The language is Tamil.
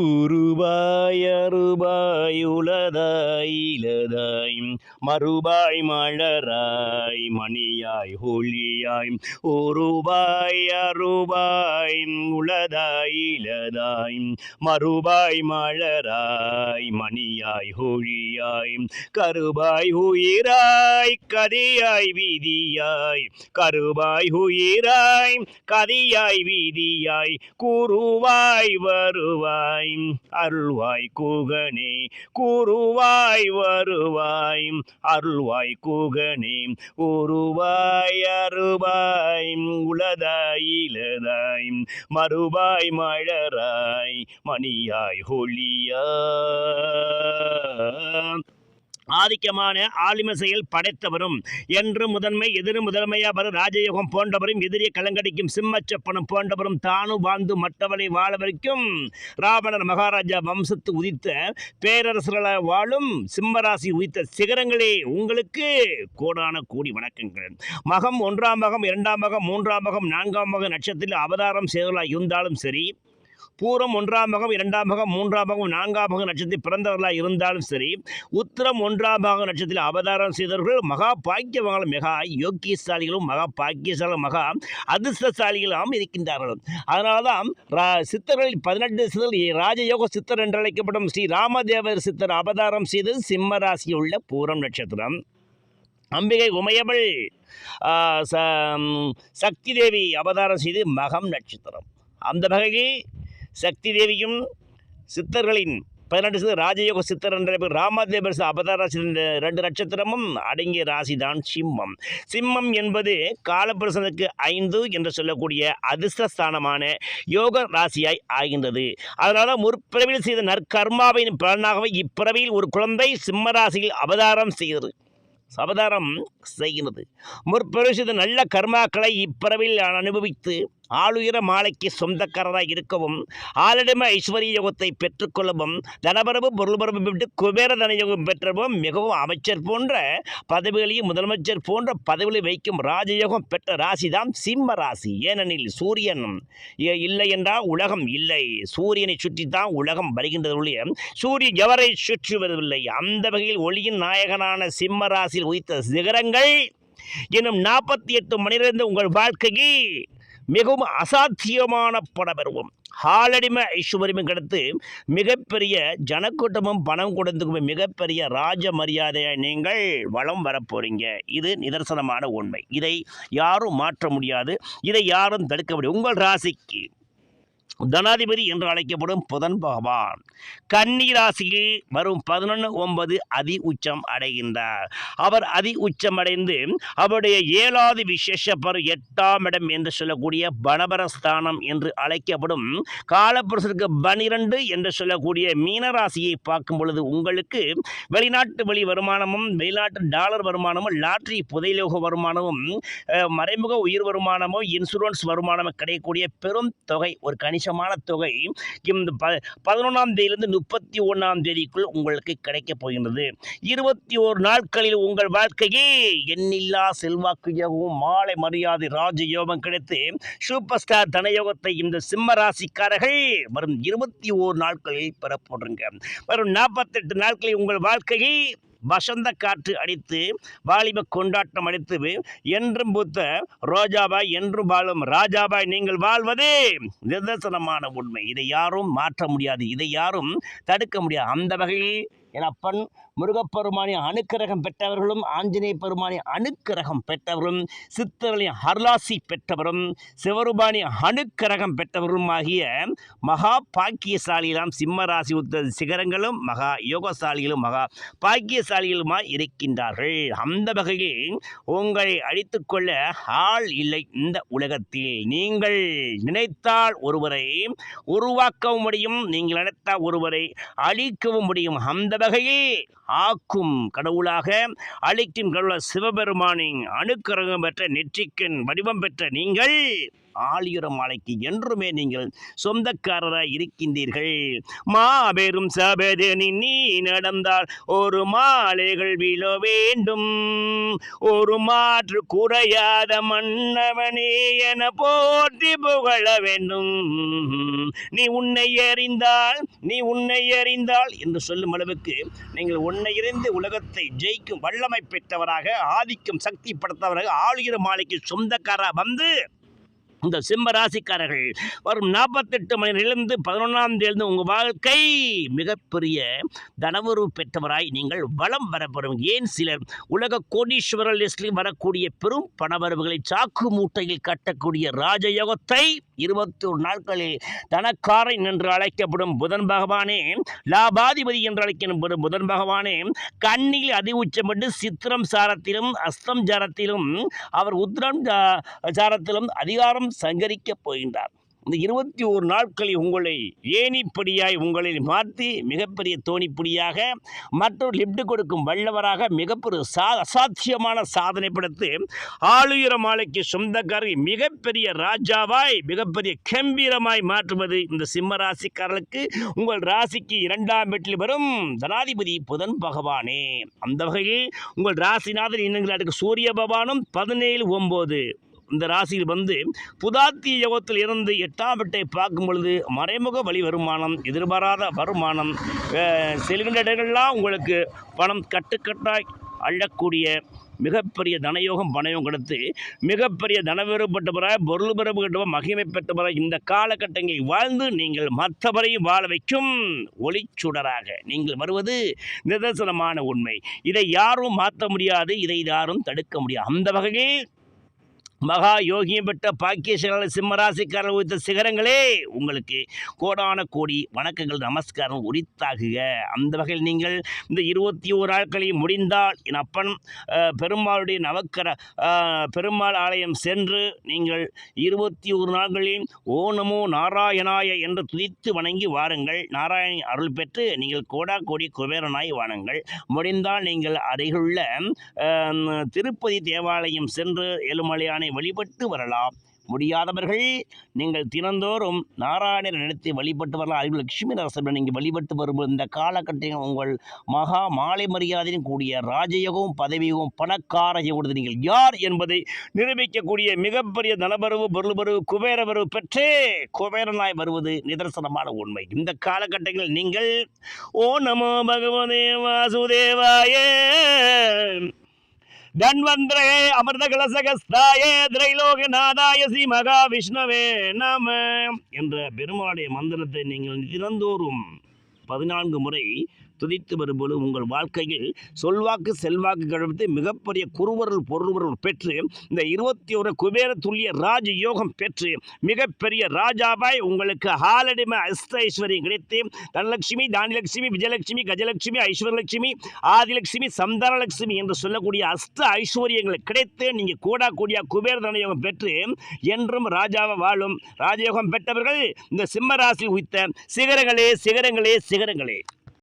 உருவாய் அருபாய் உலதாய் இலதாய் மறுபாய் மலராய் மணியாய் ஒளியாய் ஒருபாய் அருபாய் உலதாய் இலதாய் மறுபாய் மலராய் மணியாய் ஒளியாய் கருபாய் உயிராய் கதியாய் வீதியாய் கருபாய் உயிராய் கதியாய் வீதியாய் குருவாய் வருவாய் வருவாய் அருள்வாய் கூகனே கூறுவாய் வருவாய் அருள்வாய் கூகனே உருவாய் அருவாய் உளதாய் இலதாய் மறுபாய் மழராய் மணியாய் ஹொலியா ஆதிக்கமான ஆளுமை செயல் படைத்தவரும் என்று முதன்மை எதிரும் முதன்மையாவரும் ராஜயோகம் போன்றவரும் எதிரிய கலங்கடிக்கும் சிம்மச்சப்பனம் போன்றவரும் தானும் வாழ்ந்து மற்றவரை வாழ வரைக்கும் ராவணர் மகாராஜா வம்சத்து உதித்த பேரரசர்களாக வாழும் சிம்மராசி உதித்த சிகரங்களே உங்களுக்கு கோடான கோடி வணக்கங்கள். மகம் ஒன்றாம் மகம் இரண்டாம் மகம் மூன்றாம் மகம் நான்காம் மகம் நட்சத்திரத்தில் அவதாரம் செய்தலாக இருந்தாலும் சரி பூரம் ஒன்றாம் மகம் இரண்டாம் மகம் மூன்றாம் பாகம் நான்காம் பாகம் நட்சத்திரத்தில் பிறந்தவர்களாக இருந்தாலும் சரி உத்திரம் ஒன்றாம் பாகம் நட்சத்திரத்தில் அவதாரம் செய்தவர்கள் மகா பாக்கியவங்களும் மகா யோக்கியசாலிகளும் மகா பாக்கியசாலும் மகா அதிர்ஷ்டசாலிகளும் இருக்கின்றார்கள். அதனால தான் ரா- சித்தர்களில் பதினெட்டு சித்தர் ராஜயோக சித்தர் என்று அழைக்கப்படும் ஸ்ரீ ராமதேவர் சித்தர் அவதாரம் செய்தது சிம்ம ராசியில் உள்ள பூரம் நட்சத்திரம். அம்பிகை உமையவள் ச- சக்தி தேவி அவதாரம் செய்து மகம் நட்சத்திரம். அந்த வகையில் சக்தி தேவியும் சித்தர்களின் பதினெட்டு ராஜயோக சித்தர் என்ற பேர் ராமதேவர் அவதாரம் ரெண்டு நட்சத்திரமும் அடங்கிய ராசி தான் சிம்மம். சிம்மம் என்பது காலபுருஷனுக்கு ஐந்து என்று சொல்லக்கூடிய அதிர்ஷ்டஸ்தானமான யோக ராசியாய் ஆகின்றது. அதனால முற்பிறவில் செய்த நற்கர்மாவின் பலனாகவே இப்பிறவியில் ஒரு குழந்தை சிம்ம ராசியில் அவதாரம் செய்தது அவதாரம் செய்கிறது முற்பிறவிசித நல்ல கர்மாக்களை இப்பிறவில் அனுபவித்து ஆளுயர மாலைக்கு சொந்தக்காரராக இருக்கவும் ஆளிடம ஐஸ்வர்ய யோகத்தை பெற்றுக்கொள்ளவும் தனபரவு பொருள்பரவு விட்டு குபேர தனயோகம் பெற்றவும் மிகவும் அமைச்சர் போன்ற பதவிகளையும் முதலமைச்சர் போன்ற பதவிகளை வைக்கும் ராஜயோகம் பெற்ற ராசி தான் சிம்ம ராசி. ஏனெனில் சூரியன் இல்லை என்றால் உலகம் இல்லை. சூரியனை சுற்றி தான் உலகம் வருகின்றது ஒழிய சூரியன் எவரை சுற்றி வருவதில்லை அந்த வகையில் ஒளியின் நாயகனான சிம்ம ராசியில் உயித்த சிகரங்கள் எனும் நாற்பத்தி எட்டு மணிலிருந்து உங்கள் வாழ்க்கையை மிகவும் அசாத்தியமான படபெறுவோம். ஹாலடிமை ஐஸ்வர்யம் கிடைத்து மிகப்பெரிய ஜனக்கூட்டமும் பணம் கொடுத்துக்குமே மிகப்பெரிய ராஜ மரியாதையை நீங்கள் வளம் வரப்போறீங்க. இது நிதர்சனமான உண்மை. இதை யாரும் மாற்ற முடியாது. இதை யாரும் தடுக்க முடியும் உங்கள் ராசிக்கு தனாதிபதி என்று அழைக்கப்படும் புதன் பகவான். கன்னி ராசியில் வரும் பதினொன்று ஒன்பது அதி உச்சம் அடைகின்றார். அவர் அதி உச்சம் அடைந்து அவருடைய ஏழாவது விசேஷ பரு எட்டாம் இடம் என்று சொல்லக்கூடிய பனபரஸ்தானம் என்று அழைக்கப்படும் காலப்புருஷனுக்கு பனிரெண்டு என்று சொல்லக்கூடிய மீனராசியை பார்க்கும் பொழுது உங்களுக்கு வெளிநாட்டு வெளி வருமானமும் வெளிநாட்டு டாலர் வருமானமும் லாட்ரி புதையலோக வருமானமும் மறைமுக உயிர் வருமானமோ இன்சூரன்ஸ் வருமானமோ கிடைக்கக்கூடிய பெரும் தொகை ஒரு கணிசமான தொகை இந்த ப பதினொன்றாம் தேதியிலிருந்து முப்பத்தி ஒன்றாம் தேதிக்குள் உங்களுக்கு கிடைக்கப் போகின்றது. இருபத்தி ஓரு நாட்களில் உங்கள் வாழ்க்கையே எண்ணில்லா செல்வாக்கு யோகம் மாலை மரியாதை ராஜயோகம் கிடைத்து சூப்பர் ஸ்டார் தனயோகத்தை இந்த சிம்ம ராசிக்காரர்கள் வரும் இருபத்தி ஓரு நாட்களில் பெறப்படுங்க வரும் நாற்பத்தெட்டு நாட்களில் உங்கள் வாழ்க்கையை வசந்த காற்று அடித்து வாலிப கொண்டாட்டம் அடித்து என்றும் பூத்த ரோஜாபாய் என்றும் வாழும் ராஜாபாய் நீங்கள் வாழ்வது நிதர்சனமான உண்மை. இதை யாரும் மாற்ற முடியாது. இதை யாரும் தடுக்க முடியாது. அந்த வகையில் என் அப்பன் முருகப்பெருமானின் அணுக்கிரகம் பெற்றவர்களும் ஆஞ்சநேய பெருமானின் அணுக்கிரகம் பெற்றவரும் சித்தர்களின் அருளாசி பெற்றவரும் சிவருமானி அணுக்கிரகம் பெற்றவரும் ஆகிய மகா பாக்கியசாலிகளாம் சிம்மராசி உத்த சிகரங்களும் மகா யோகசாலிகளும் மகா பாக்கியசாலிகளுமாய் இருக்கின்றார்கள். அந்த வகையில் உங்களை அழித்துக்கொள்ள ஆள் இல்லை இந்த உலகத்தில். நீங்கள் நினைத்தால் ஒருவரை உருவாக்கவும் முடியும் நீங்கள் நினைத்தால் ஒருவரை அழிக்கவும் முடியும். அந்த வகையில் ஆக்கும் கடவுளாக அழிக்கும் கடவுளாக சிவபெருமானின் அணுக்கரகம் பெற்ற நெற்றிக்கன் வடிவம் பெற்ற நீங்கள் ஆழியுர மாலைக்கு என்றுமே நீங்கள் சொந்தக்காரராய் இருக்கின்றீர்கள். மாபெரும் சபதனி நீ நடந்தால் ஒரு மாலைகள் விழ வேண்டும். ஒரு மாற்று குறையாத மன்னவனே என போற்றி புகழ வேண்டும். நீ உன்னை அறிந்தால் நீ உன்னை அறிந்தால் என்று சொல்லும் அளவுக்கு நீங்கள் உன்னை இருந்து உலகத்தை ஜெயிக்கும் வல்லமை பெற்றவராக ஆதிக்கம் சக்தி படுத்தவராக ஆளுகிற மாலைக்கு சொந்தக்காரா வந்து இந்த சிம்ம ராசிக்காரர்கள் வரும் நாற்பத்தெட்டு மணி நேரத்திலிருந்து பதினொன்றாம் தேதி உங்கள் வாழ்க்கை மிகப்பெரிய தனவுறவு பெற்றவராய் நீங்கள் வளம் வரப்படும். ஏன் சிலர் உலக கோடீஸ்வரர் லிஸ்டில் வரக்கூடிய பெரும் பணவரவுகளை சாக்கு மூட்டையில் கட்டக்கூடிய ராஜயோகத்தை இருபத்தி ஒரு நாட்களில் தனக்காரன் என்று அழைக்கப்படும் புதன் பகவானே லாபாதிபதி என்று அழைக்கப்படும் புதன் பகவானே கண்ணில் அதி உச்சமிட்டு சித்திரம் சாரத்திலும் அஸ்தம் சாரத்திலும் அவர் உத்திரம் சாரத்திலும் அதிகாரம் சங்கரிக்கப் போகின்றார். இந்த இருபத்தி ஒரு நாட்களில் உங்களை ஏணிப்படியாய் உங்களை மாற்றி மிகப்பெரிய தோணிப்படியாக மற்றொரு லிப்ட் கொடுக்கும் வல்லவராக மிகப்பெரிய சா அசாத்தியமான சாதனை படுத்து ஆளுயர மாலைக்கு சொந்தக்காரை மிகப்பெரிய ராஜாவாய் மிகப்பெரிய கம்பீரமாய் மாற்றுவது இந்த சிம்ம ராசிக்காரர்களுக்கு உங்கள் ராசிக்கு இரண்டாம் வெற்றில் வரும் ஜனாதிபதி புதன் பகவானே. அந்த வகையில் உங்கள் ராசிநாதன் இன்னும் சூரிய பகவானும் பதினேழு ஒம்பது இந்த ராசியில் வந்து புதாத்திய யோகத்தில் இருந்து எட்டாம் வீட்டை பார்க்கும் பொழுது மறைமுக வழி வருமானம் எதிர்பாராத வருமானம் செல்கின்ற இடங்கள்லாம் உங்களுக்கு பணம் கட்டுக்கட்டாய் அள்ளக்கூடிய மிகப்பெரிய தனயோகம் பணயம் கொடுத்து மிகப்பெரிய தனவெறுப்பட்டவராக பொருள் பெறவு கட்டவர் மகிமை பெற்றவராக இந்த காலகட்டங்களில் வாழ்ந்து நீங்கள் மற்றவரையும் வாழ வைக்கும் ஒளிச்சுடராக நீங்கள் வருவது நிதர்சனமான உண்மை. இதை யாரும் மாற்ற முடியாது இதை யாரும் தடுக்க முடியாது. அந்த வகையில் மகா யோகியம் பெற்ற பாக்கியசால சிம்மராசிக்காரர் உயர்த்த சிகரங்களே உங்களுக்கு கோடான கோடி வணக்கங்கள் நமஸ்காரம் உரித்தாகுக. அந்த வகையில் நீங்கள் இந்த இருபத்தி ஓர் நாட்களையும் முடிந்தால் என் அப்பன் பெருமாளுடைய நவக்கர பெருமாள் ஆலயம் சென்று நீங்கள் இருபத்தி ஒரு நாட்களில் ஓ நமோ நாராயணாய என்று துதித்து வணங்கி வாருங்கள். நாராயணி அருள் பெற்று நீங்கள் கோடா கோடி குபேரனாய் வாழுங்கள் முடிந்தால் நீங்கள் அருகிலுள்ள திருப்பதி தேவாலயம் சென்று ஏழுமலையானை வழிபட்டு வரலாம். முடியாதவர்கள் நீங்கள் தினந்தோறும் நாராயணரை நினைத்து வழிபட்டு வரலாம். அறிவு லட்சுமி நரசனை நீங்கள் வழிபட்டு வரும் இந்த காலகட்டத்தில் உங்கள் மகா மாலை மரியாதையும் கூடிய ராஜயோகம் பதவியும் பணக்கார யோகத்தை நீங்கள் யார் என்பதை நிரூபிக்கக்கூடிய மிகப்பெரிய தனபருவு பொருள்பருவு குபேரபருவு பெற்றே குபேரனாய் வருவது நிதர்சனமான உண்மை. இந்த காலகட்டங்களில் நீங்கள் ஓ நமோ பகவதே வாசுதேவாய தன்வந்திரே அமிர்த கலசகஸ்தாய திரைலோகநாதாய ஸ்ரீ மகா விஷ்ணவே நம என்ற பெருமாளுடைய மந்திரத்தை நீங்கள் தினந்தோறும் பதினான்கு முறை துதித்து வரும்போது உங்கள் வாழ்க்கையில் சொல்வாக்கு செல்வாக்கு கழித்து மிகப்பெரிய குருவருள் பொருள்வருள் பெற்று இந்த இருபத்தி ஒரு குபேர துல்லிய ராஜ யோகம் பெற்று மிகப்பெரிய ராஜாவாய் உங்களுக்கு ஹாலடிமை அஸ்த ஐஸ்வர்யம் கிடைத்து தனலட்சுமி தானிலட்சுமி விஜயலட்சுமி கஜலட்சுமி ஐஸ்வரலட்சுமி ஆதிலட்சுமி சந்தானலட்சுமி என்று சொல்லக்கூடிய அஸ்த ஐஸ்வர்யங்கள் கிடைத்து நீங்கள் கூடா கூடிய குபேர தனயோகம் பெற்று என்றும் ராஜாவை வாழும். ராஜயோகம் பெற்றவர்கள் இந்த சிம்மராசி உயித்த சிகரங்களே சிகரங்களே சிகரங்களே.